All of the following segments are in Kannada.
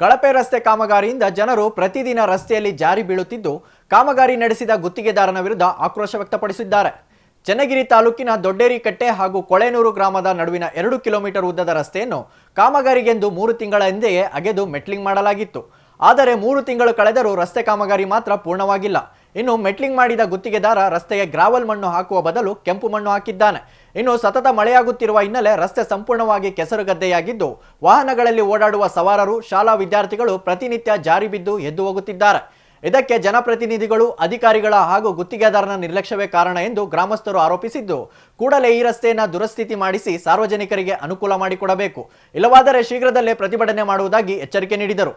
ಕಳಪೆ ರಸ್ತೆ ಕಾಮಗಾರಿಯಿಂದ ಜನರು ಪ್ರತಿದಿನ ರಸ್ತೆಯಲ್ಲಿ ಜಾರಿ ಬೀಳುತ್ತಿದ್ದು, ಕಾಮಗಾರಿ ನಡೆಸಿದ ಗುತ್ತಿಗೆದಾರನ ವಿರುದ್ಧ ಆಕ್ರೋಶ ವ್ಯಕ್ತಪಡಿಸಿದ್ದಾರೆ. ಚನ್ನಗಿರಿ ತಾಲೂಕಿನ ದೊಡ್ಡೇರಿಕಟ್ಟೆ ಹಾಗೂ ಕೊಳೆನೂರು ಗ್ರಾಮದ ನಡುವಿನ ಎರಡು ಕಿಲೋಮೀಟರ್ ಉದ್ದದ ರಸ್ತೆಯನ್ನು ಕಾಮಗಾರಿಗೆಂದು ಮೂರು ತಿಂಗಳ ಹಿಂದೆಯೇ ಅಗೆದು ಮೆಟ್ಲಿಂಗ್ ಮಾಡಲಾಗಿತ್ತು. ಆದರೆ ಮೂರು ತಿಂಗಳು ಕಳೆದರೂ ರಸ್ತೆ ಕಾಮಗಾರಿ ಮಾತ್ರ ಪೂರ್ಣವಾಗಿಲ್ಲ. ಇನ್ನು ಮೆಟ್ಲಿಂಗ್ ಮಾಡಿದ ಗುತ್ತಿಗೆದಾರ ರಸ್ತೆಗೆ ಗ್ರಾವಲ್ ಮಣ್ಣು ಹಾಕುವ ಬದಲು ಕೆಂಪು ಮಣ್ಣು ಹಾಕಿದ್ದಾನೆ. ಇನ್ನು ಸತತ ಮಳೆಯಾಗುತ್ತಿರುವ ಹಿನ್ನೆಲೆ ರಸ್ತೆ ಸಂಪೂರ್ಣವಾಗಿ ಕೆಸರುಗದ್ದೆಯಾಗಿದ್ದು, ವಾಹನಗಳಲ್ಲಿ ಓಡಾಡುವ ಸವಾರರು, ಶಾಲಾ ವಿದ್ಯಾರ್ಥಿಗಳು ಪ್ರತಿನಿತ್ಯ ಜಾರಿ ಬಿದ್ದು ಎದ್ದು ಹೋಗುತ್ತಿದ್ದಾರೆ. ಇದಕ್ಕೆ ಜನಪ್ರತಿನಿಧಿಗಳು, ಅಧಿಕಾರಿಗಳ ಹಾಗೂ ಗುತ್ತಿಗೆದಾರನ ನಿರ್ಲಕ್ಷ್ಯವೇ ಕಾರಣ ಎಂದು ಗ್ರಾಮಸ್ಥರು ಆರೋಪಿಸಿದ್ದು, ಕೂಡಲೇ ಈ ರಸ್ತೆಯನ್ನು ದುರಸ್ಥಿತಿ ಮಾಡಿಸಿ ಸಾರ್ವಜನಿಕರಿಗೆ ಅನುಕೂಲ ಮಾಡಿಕೊಡಬೇಕು. ಇಲ್ಲವಾದರೆ ಶೀಘ್ರದಲ್ಲೇ ಪ್ರತಿಭಟನೆ ಮಾಡುವುದಾಗಿ ಎಚ್ಚರಿಕೆ ನೀಡಿದರು.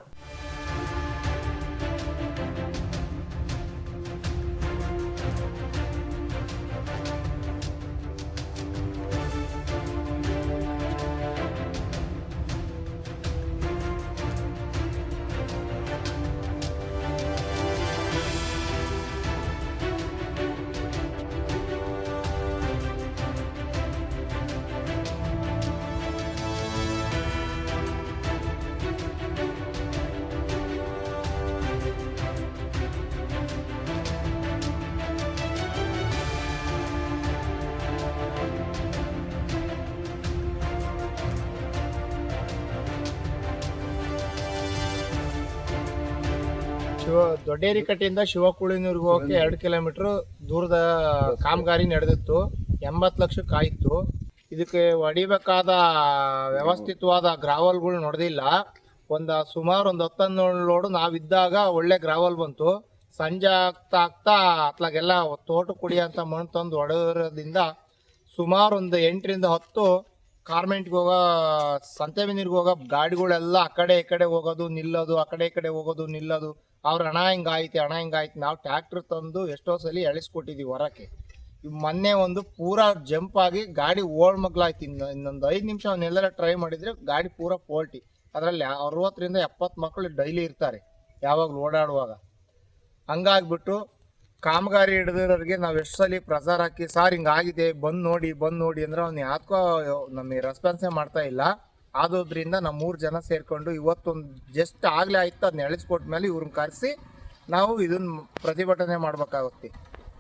ಶಿವ ದೊಡ್ಡೇರಿಕಟ್ಟೆಯಿಂದ ಶಿವಕುಳಿನೂರಿಗೆ ಹೋಗಕ್ಕೆ ಎರಡು ಕಿಲೋಮೀಟರ್ ದೂರದ ಕಾಮಗಾರಿ ನಡೆದಿತ್ತು. ಎಂಬತ್ತು ಆಯಿತು ಇದಕ್ಕೆ ಹೊಡಿಬೇಕಾದ ವ್ಯವಸ್ಥಿತವಾದ ಗ್ರಾವಲ್ಗಳು ನೋಡದಿಲ್ಲ. ಒಂದು ಸುಮಾರು ಒಂದು ಹತ್ತೊಂದು ಲೋಡು ನಾವಿದ್ದಾಗ ಒಳ್ಳೆ ಗ್ರಾವಲ್ ಬಂತು. ಸಂಜೆ ಆಗ್ತಾ ಆಗ್ತಾ ಅತ್ಲಾಗೆಲ್ಲ ತೋಟ ಅಂತ ಮಣ್ಣು ತಂದು ಹೊಡೆಯೋದ್ರಿಂದ ಸುಮಾರು ಒಂದು ಎಂಟರಿಂದ ಹತ್ತು ಕಾರ್ಮೆಂಟ್ಗೆ ಹೋಗೋ ಸಂತೆಬೆನ್ನೀರ್ಗೆ ಹೋಗೋ ಗಾಡಿಗಳೆಲ್ಲ ಆ ಕಡೆ ಈ ಕಡೆ ಹೋಗೋದು, ನಿಲ್ಲೋದು, ಆ ಕಡೆ ಈ ಕಡೆ ಹೋಗೋದು, ನಿಲ್ಲೋದು. ಅವ್ರ ಹಣ ಹಿಂಗಾಯ್ತು ಹಣ ಹಿಂಗಾಯ್ತು, ನಾವು ಟ್ಯಾಕ್ಟ್ರ್ ತಂದು ಎಷ್ಟೋ ಸಲ ಎಳಿಸ್ಕೊಟ್ಟಿದ್ದೀವಿ ಹೊರಕ್ಕೆ. ಮೊನ್ನೆ ಒಂದು ಪೂರ ಜಂಪ್ ಆಗಿ ಗಾಡಿ ಓಲ್ಡ್ ಮಗ್ಲಾಯ್ತು. ಇನ್ನು, ಇನ್ನೊಂದು ಐದು ನಿಮಿಷ ಅವನ್ನೆಲ್ಲ ಟ್ರೈ ಮಾಡಿದ್ರೆ ಗಾಡಿ ಪೂರ ಪೋಲ್ಟಿ ಅದರಲ್ಲಿ ಅರವತ್ತರಿಂದ ಎಪ್ಪತ್ತು ಮಕ್ಕಳು ಡೈಲಿ ಇರ್ತಾರೆ, ಯಾವಾಗಲೂ ಓಡಾಡುವಾಗ. ಹಂಗಾಗ್ಬಿಟ್ಟು ಕಾಮಗಾರಿ ಹಿಡಿದಿರೋರಿಗೆ ನಾವು ಎಷ್ಟು ಸಲ ಪ್ರಚಾರ ಹಾಕಿ, ಸಾರ್ ಹಿಂಗಾಗಿದೆ ಬಂದು ನೋಡಿ ಬಂದು ನೋಡಿ ಅಂದ್ರೆ ಅವ್ನು ಯಾಕೋ ನಮಗೆ ರೆಸ್ಪಾನ್ಸೇ ಮಾಡ್ತಾ ಇಲ್ಲ. ಆದೋದ್ರಿಂದ ನಮ್ಮ ಮೂರು ಜನ ಸೇರಿಕೊಂಡು ಇವತ್ತೊಂದು ಜಸ್ಟ್ ಆಗಲೇ ಆಯ್ತು ಅದನ್ನ ಎಳಿಸ್ಕೊಟ್ಮೇಲೆ ಇವ್ರನ್ನ ಕರೆಸಿ ನಾವು ಇದನ್ನ ಪ್ರತಿಭಟನೆ ಮಾಡ್ಬೇಕಾಗುತ್ತೆ.